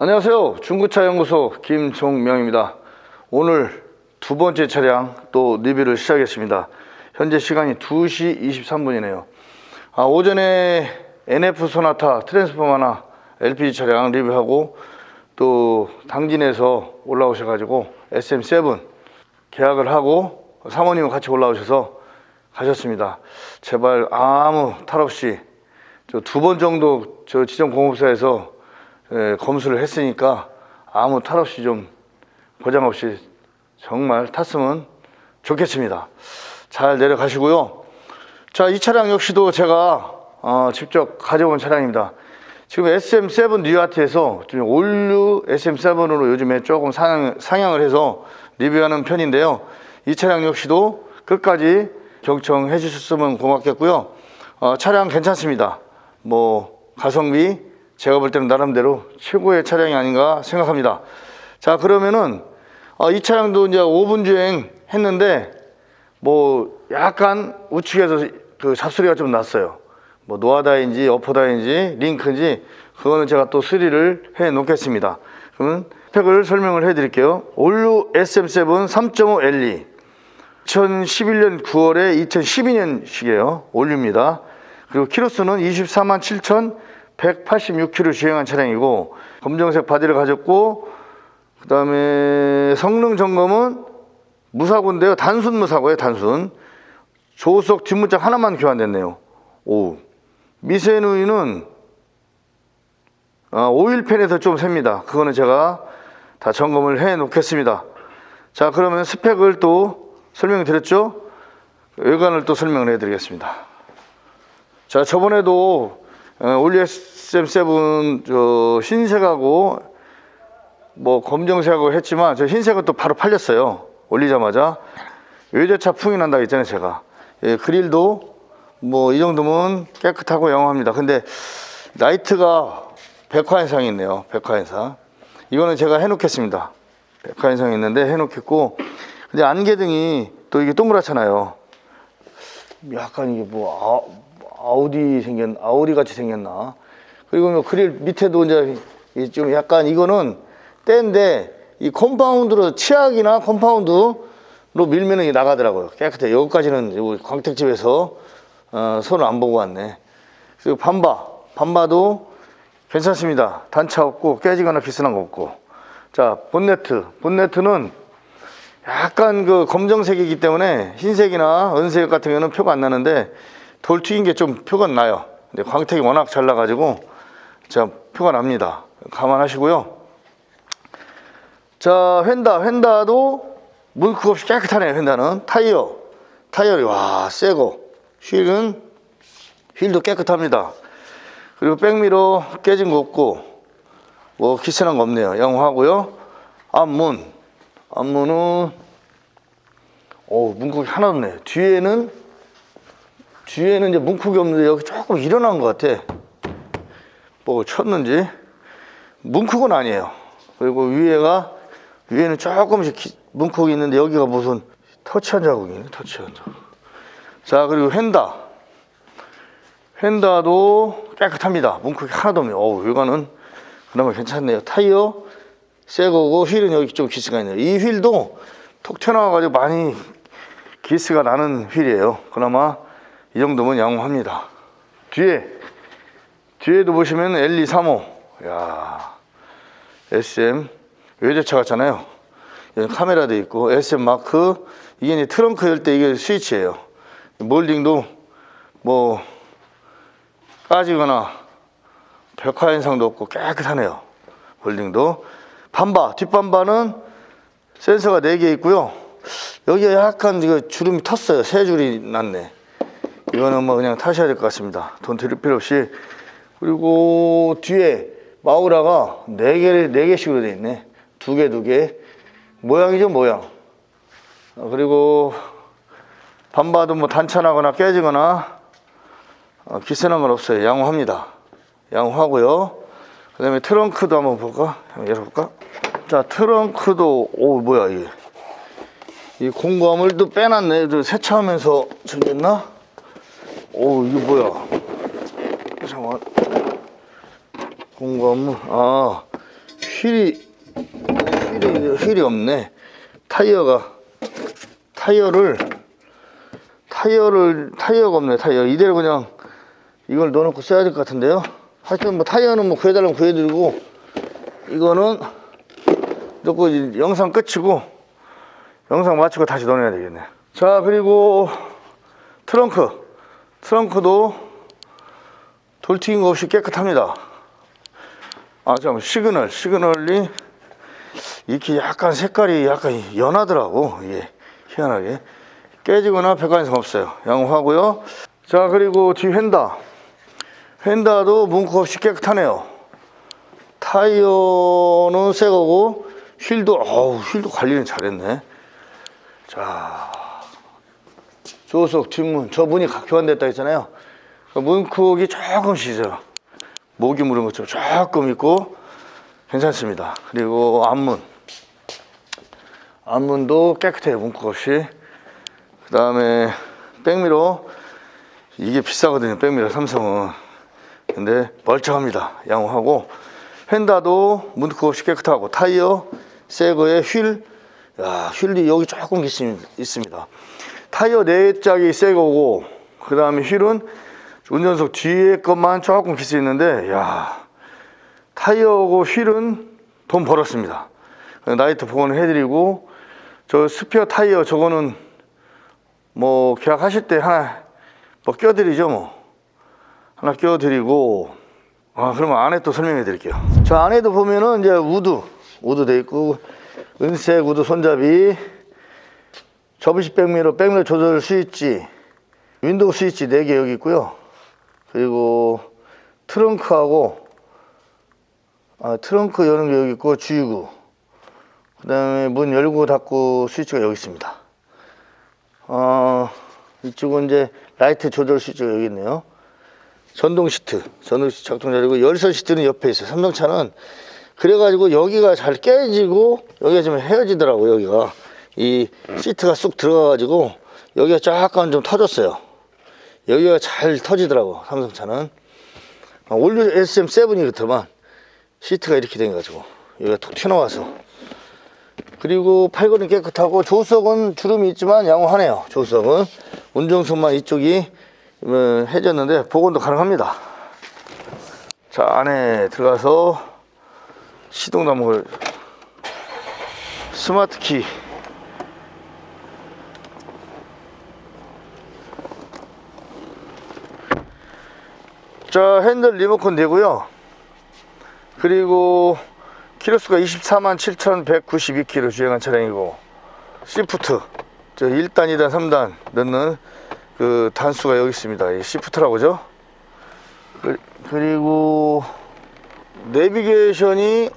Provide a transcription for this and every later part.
안녕하세요. 중고차 연구소 김종명입니다. 오늘 두 번째 차량 또 리뷰를 시작했습니다. 현재 시간이 2시 23분이네요. 아, 오전에 NF 소나타 트랜스포머나 LPG 차량 리뷰하고 또 당진에서 올라오셔 가지고 SM7 계약을 하고 사모님과 같이 올라오셔서 가셨습니다. 제발 아무 탈 없이 두 번 정도 저 지정 공업사에서 예, 검수를 했으니까 아무 탈 없이 좀 고장 없이 정말 탔으면 좋겠습니다. 잘 내려가시고요. 자, 이 차량 역시도 제가 어, 직접 가져온 차량입니다. 지금 SM7 뉴아트에서 지금 올류 SM7으로 요즘에 조금 상향, 상향을 해서 리뷰하는 편인데요. 이 차량 역시도 끝까지 경청해 주셨으면 고맙겠고요. 어, 차량 괜찮습니다. 뭐 가성비 제가 볼 때는 나름대로 최고의 차량이 아닌가 생각합니다. 자 그러면은 어, 이 차량도 이제 5분 주행 했는데 뭐 약간 우측에서 그 잡소리가 좀 났어요. 뭐 노하다인지 어포다인지 링크인지 그거는 제가 또 수리를 해 놓겠습니다. 그러면 스펙을 설명을 해 드릴게요. 올류 SM7 3.5 LE 2011년 9월에 2012년식이에요. 올류입니다. 그리고 키로수는 24만 7,186km 주행한 차량이고 검정색 바디를 가졌고 그 다음에 성능 점검은 무사고인데요. 단순 무사고예요. 단순. 조수석 뒷문짝 하나만 교환됐네요. 오. 미세 누이는 아, 오일팬에서 좀 셉니다. 그거는 제가 다 점검을 해 놓겠습니다. 자 그러면 스펙을 또 설명드렸죠? 외관을 또 설명을 해 드리겠습니다. 자 저번에도 어, 올리 SM7 저 흰색하고 뭐 검정색하고 했지만 저 흰색은 또 바로 팔렸어요. 올리자마자 외제차 풍이 난다 했잖아요 제가. 예, 그릴도 뭐 이 정도면 깨끗하고 영화합니다. 근데 라이트가 백화 현상이 있네요. 백화 현상. 이거는 제가 해놓겠습니다. 백화 현상이 있는데 해놓겠고 근데 안개등이 또 이게 동그랗잖아요. 약간 이게 뭐 아, 아우디 생겼 아우디 같이 생겼나? 그리고 뭐 그릴 밑에도 이제 이좀 약간 이거는 때인데 이 컴파운드로 치약이나 컴파운드로 밀면은 나가더라고요. 깨끗해. 여기까지는 광택집에서 어, 손을 안 보고 왔네. 그리고 반바, 반바도 괜찮습니다. 단차 없고 깨지거나 비스난 거 없고. 자, 본네트. 본네트는 약간 그 검정색이기 때문에 흰색이나 은색 같은 경우는 표가 안 나는데 돌 튀긴 게 좀 표가 나요. 근데 광택이 워낙 잘 나가지고 자 표가 납니다. 감안하시고요. 자 휀다 휀다도 물크 없이 깨끗하네요. 휀다는 타이어 타이어이 와 새거 휠은 휠도 깨끗합니다. 그리고 백미러 깨진 거 없고 뭐 기스난 거 없네요. 양호하고요. 앞문 앞문은 오 문콕이 하나 없네. 뒤에는 뒤에는 이제 문콕이 없는데 여기 조금 일어난 것 같아. 뭐 쳤는지 문콕은 아니에요. 그리고 위에가 위에는 조금씩 기- 문콕이 있는데 여기가 무슨 터치한 자국이네. 터치한 자국. 자 그리고 휀다 휀다도 깨끗합니다. 문콕이 하나도 없네요. 어우 이거는 그나마 괜찮네요. 타이어 새 거고 휠은 여기 좀 기스가 있네요. 이 휠도 톡 튀어나와가지고 많이 기스가 나는 휠이에요. 그나마 이 정도면 양호합니다. 뒤에 뒤에도 보시면 L235 야 SM 외제차 같잖아요. 여기 카메라도 있고 SM 마크 이게 이제 트렁크 열 때 이게 스위치예요. 몰딩도 뭐 까지거나 벽화 현상도 없고 깨끗하네요. 몰딩도 반바 뒷반바는 센서가 4개 있고요. 여기에 약간 주름이 텄어요. 세 줄이 났네. 이거는 뭐 그냥 타셔야 될 것 같습니다. 돈 들일 필요 없이. 그리고 뒤에 마우라가 네 개, 네 개씩으로 돼 있네. 두 개, 두 개. 모양이죠, 모양. 어, 그리고 반바도 뭐 단차나거나 깨지거나 어, 기스난 건 없어요. 양호합니다. 양호하고요. 그 다음에 트렁크도 한번 볼까? 한번 열어볼까? 자, 트렁크도, 오, 뭐야, 이게. 이또 빼놨네. 또 세차하면서 생겼나? 오, 이게 뭐야? 잠깐만. 공구함을, 아, 휠이 휠이 휠이 없네. 타이어가 타이어를 타이어를 타이어가 없네. 타이어 이대로 그냥 이걸 넣어놓고 써야 될 것 같은데요. 하여튼 뭐 타이어는 뭐 구해달라면 구해드리고 이거는 넣고 영상 끝이고 영상 마치고 다시 넣어야 되겠네. 자 그리고 트렁크 트렁크도 돌 튀긴 거 없이 깨끗합니다. 아, 잠깐 시그널, 시그널이 이렇게 약간 색깔이 약간 연하더라고. 이게 희한하게 깨지거나 배관성 없어요. 양호하고요. 자, 그리고 뒤 휀다. 휀다도 문구 없이 깨끗하네요. 타이어는 새 거고 휠도 어우, 휠도 관리는 잘했네. 자, 조석 뒷문 저 문이 교환됐다 했잖아요. 그 문콕이 조금씩 있어요. 모기 물은 것처럼 조금 있고 괜찮습니다. 그리고 앞문 앞문도 깨끗해요. 문콕 없이. 그 다음에 백미러 이게 비싸거든요. 백미러 삼성은. 근데 멀쩡합니다. 양호하고 휀다도 문콕 없이 깨끗하고 타이어 새 거에 휠 야, 휠이 여기 조금 있- 있습니다. 타이어 네 짝이 새 거고 그 다음에 휠은 운전석 뒤에 것만 조금 기스 있는데 야 타이어고 휠은 돈 벌었습니다. 나이트 복원을 해드리고 저 스피어 타이어 저거는 뭐 계약하실 때 하나 뭐 껴드리죠 뭐 하나 껴드리고 아 그러면 안에 또 설명해 드릴게요. 저 안에도 보면은 이제 우드 우드 돼 있고 은색 우드 손잡이 접이식 백미러 백미러 조절 스위치 윈도우 스위치 4개 여기 있고요. 그리고 트렁크하고 아, 트렁크 여는 게 여기 있고 주유구. 그 다음에 문 열고 닫고 스위치가 여기 있습니다. 어, 이쪽은 이제 라이트 조절 스위치가 여기 있네요. 전동 시트 전동 시트 작동 잘이고 열선 시트는 옆에 있어요. 삼성차는. 그래가지고 여기가 잘 깨지고 여기가 좀 헤어지더라고 여기가 이 시트가 쑥 들어가가지고 여기가 약간 좀 터졌어요. 여기가 잘 터지더라고 삼성차는. 아, 올류 SM7이 그렇더만 시트가 이렇게 돼가지고 여기가 툭 튀어나와서. 그리고 팔걸이 깨끗하고 조석은 주름이 있지만 양호하네요 조석은. 운전석만 이쪽이 어, 해졌는데 복원도 가능합니다. 자 안에 들어가서 시동 단목을 스마트 키 자 핸들 리모컨 되고요. 그리고 키로수가 24만 7,192km 주행한 차량이고 시프트 저 1단 2단 3단 넣는 그 단수가 여기 있습니다. 이 시프트라고 그죠? 그, 그리고 내비게이션이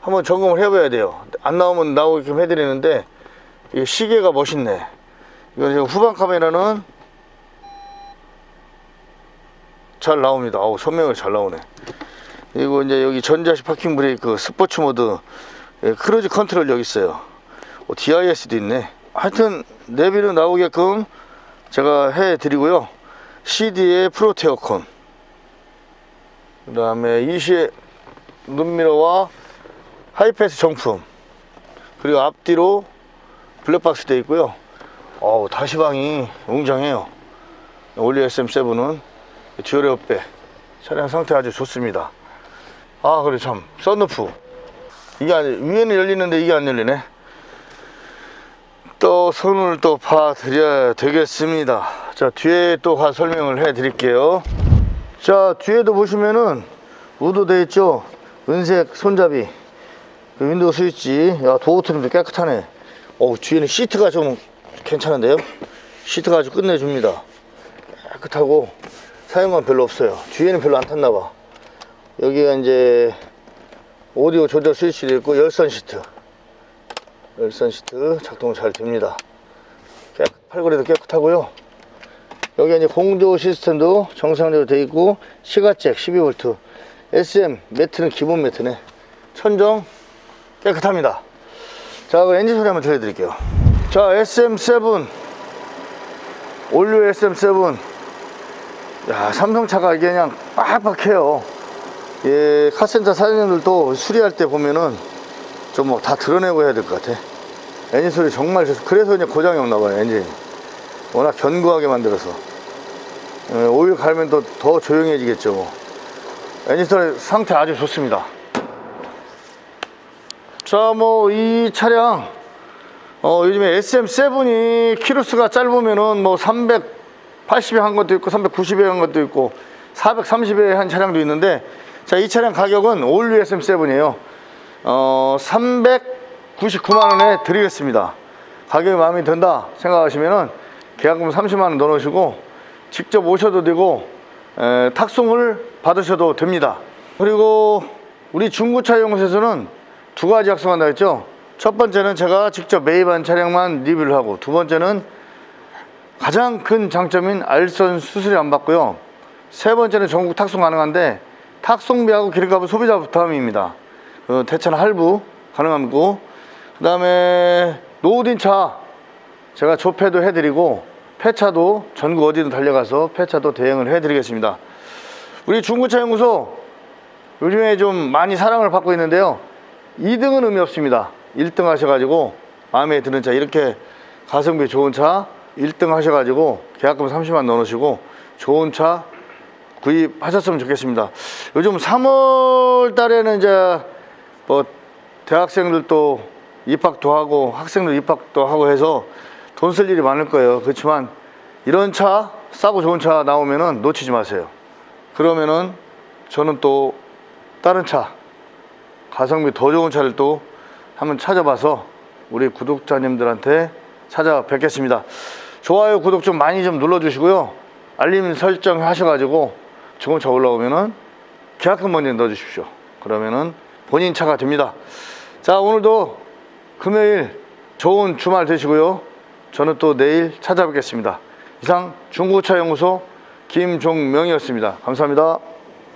한번 점검을 해봐야 돼요. 안 나오면 나오게끔 해드리는데 이 시계가 멋있네. 이건 지금 후방 카메라는 잘 나옵니다. 어우, 선명하게 잘 나오네. 그리고 이제 여기 전자식 파킹 브레이크, 스포츠 모드, 예, 크루즈 컨트롤 여기 있어요. 어, DIS도 있네. 하여튼 내비로 나오게끔 제가 해드리고요. CD에 프로테어콘, 그 다음에 이시의 눈미러와 하이패스 정품, 그리고 앞뒤로 블랙박스 되어 있고요. 어우, 다시방이 웅장해요. 올리 SM7은 듀얼 옆에 차량 상태 아주 좋습니다. 아 그래 참 썬루프 이게 아니, 위에는 열리는데 이게 안 열리네. 또 손을 또 봐드려야 되겠습니다. 자 뒤에 또 가 설명을 해 드릴게요. 자 뒤에도 보시면은 우드 돼 있죠. 은색 손잡이 그 윈도우 스위치 야 도어 트림도 깨끗하네. 어 뒤에는 시트가 좀 괜찮은데요. 시트가 아주 끝내줍니다. 깨끗하고 사용감 별로 없어요. 뒤에는 별로 안 탔나 봐. 여기가 이제 오디오 조절 스위치도 있고 열선 시트. 열선 시트 작동 잘 됩니다. 깨, 팔걸이도 깨끗하고요. 여기 이제 공조 시스템도 정상적으로 되어 있고 시가잭 12V SM 매트는 기본 매트네. 천정 깨끗합니다. 자, 그 엔진 소리 한번 들려드릴게요. 자, SM7 올류 SM7 야 삼성차가 이게 그냥 빡빡해요 예, 카센터 사장님들도 수리할 때 보면은 좀 뭐 다 드러내고 해야 될 것 같아. 엔진 소리 정말 좋 그래서 이제 고장이 없나 봐요, 엔진. 워낙 견고하게 만들어서. 예, 오일 갈면 또 더 조용해지겠죠. 뭐. 엔진 소리 상태 아주 좋습니다. 자, 뭐, 이 차량, 어, 요즘에 SM7이 키로수가 짧으면은 뭐 380에 한 것도 있고, 390에 한 것도 있고, 430에 한 차량도 있는데, 자, 이 차량 가격은 올류 SM7이에요. 어, 399만원에 드리겠습니다. 가격이 마음에 든다 생각하시면은 계약금 30만원 넣어 놓으시고, 직접 오셔도 되고, 에, 탁송을 받으셔도 됩니다. 그리고 우리 중고차 연구소에서는 두 가지 약속한다 했죠. 첫 번째는 제가 직접 매입한 차량만 리뷰를 하고 두 번째는 가장 큰 장점인 알선 수수료 안 받고요. 세 번째는 전국 탁송 가능한데 탁송비하고 기름값은 소비자 부담입니다. 어, 대차는 할부 가능하고 그 다음에 노후딘 차 제가 조폐도 해드리고 폐차도 전국 어디든 달려가서 폐차도 대행을 해드리겠습니다. 우리 중고차 연구소 요즘에 좀 많이 사랑을 받고 있는데요. 2등은 의미 없습니다. 1등 하셔가지고 마음에 드는 차 이렇게 가성비 좋은 차 1등 하셔가지고 계약금 30만 넣어놓으시고 좋은 차 구입하셨으면 좋겠습니다. 요즘 3월 달에는 이제 뭐 대학생들도 입학도 하고 학생들 입학도 하고 해서 돈 쓸 일이 많을 거예요. 그렇지만 이런 차 싸고 좋은 차 나오면은 놓치지 마세요. 그러면은 저는 또 다른 차 가성비 더 좋은 차를 또 한번 찾아봐서 우리 구독자님들한테 찾아뵙겠습니다. 좋아요, 구독 좀 많이 좀 눌러주시고요. 알림 설정 하셔가지고 좋은 차 올라오면은 계약금 먼저 넣어주십시오. 그러면은 본인 차가 됩니다. 자, 오늘도 금요일 좋은 주말 되시고요. 저는 또 내일 찾아뵙겠습니다. 이상 중고차 연구소 김종명이었습니다. 감사합니다.